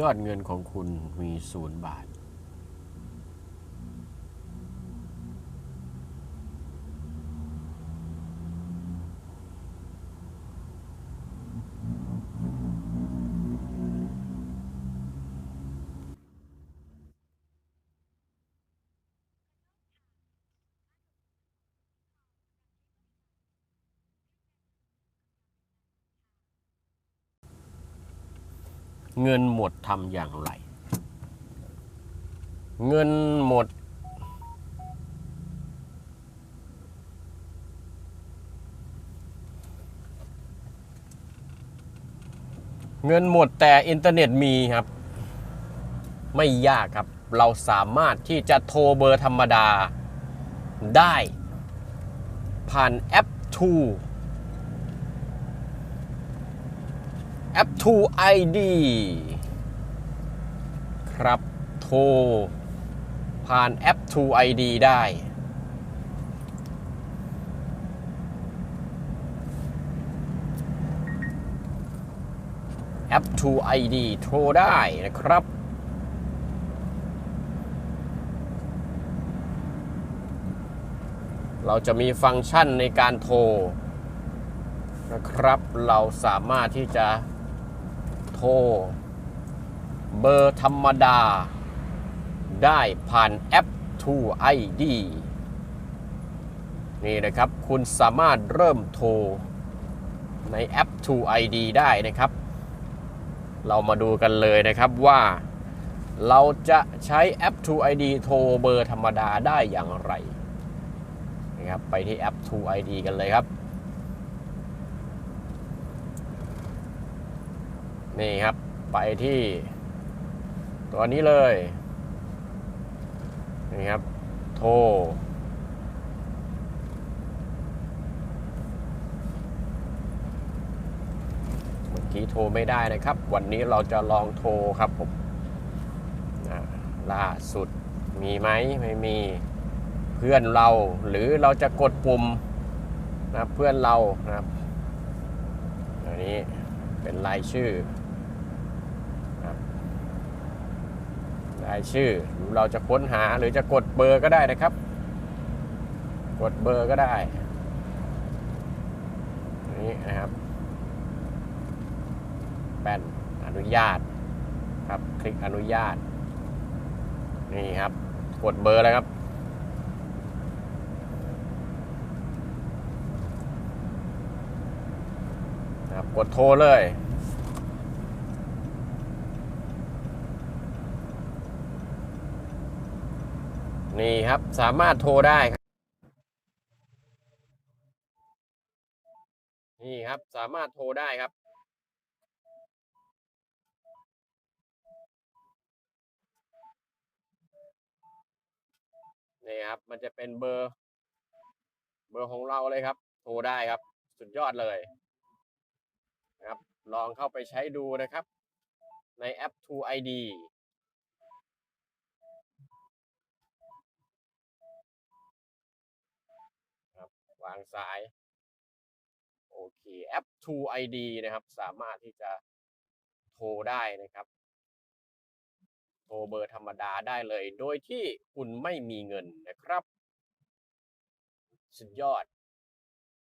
ยอดเงินของคุณมีศูนย์บาท เงินหมดทำอย่างไร เงินหมด เงินหมดแต่อินเทอร์เน็ตมีครับ ไม่ยากครับ เราสามารถที่จะโทรเบอร์ธรรมดาได้ ผ่านแอป True แอป True ID ครับ โทร ผ่านแอป True ID ได้แอป True ID โทรได้นะครับ เราจะมีฟังก์ชันในการโทรนะครับ เราสามารถที่จะ เบอร์ธรรมดา ได้ผ่านแอป True ID นี่นะครับ คุณสามารถเริ่มโทรในแอป True ID ได้นะครับ เรามาดูกันเลยนะครับว่าเราจะใช้แอป True ID โทรเบอร์ธรรมดาได้อย่างไรนะครับไปที่แอป True ID กันเลยครับ นี่ครับไปที่ ตัวนี้เลย นี่ครับ โทร เมื่อกี้โทรไม่ได้นะครับ วันนี้เราจะลองโทรครับผมล่าสุดมีไหมไม่มีเพื่อนเราหรือเราจะกดปุ่มนะเพื่อนเรานะครับอันนี้เป็นรายชื่อนะครับรายชื่อหรือเราจะค้นหาหรือจะกดเบอร์ก็ได้นะครับ กดเบอร์ก็ได้นนี้นะครับแป้นอนุญาตครับ คลิกอนุญาต นี่ครับ กดเบอร์แล้วครับครับ กดโทรเลย นี่ครับสามารถโทรได้ครับนี่ครับสามารถโทรได้ครับ นี่ครับ มันจะเป็นเบอร์ เบอร์ของเราเลยครับ โทรได้ครับ สุดยอดเลยนะครับ ลองเข้าไปใช้ดูนะครับ ในแอป True ID วางซ้าย โอเค แอป True ID นะครับ สามารถที่จะโทรได้นะครับ โทรเบอร์ธรรมดาได้เลย โดยที่คุณไม่มีเงินนะครับ สุดยอด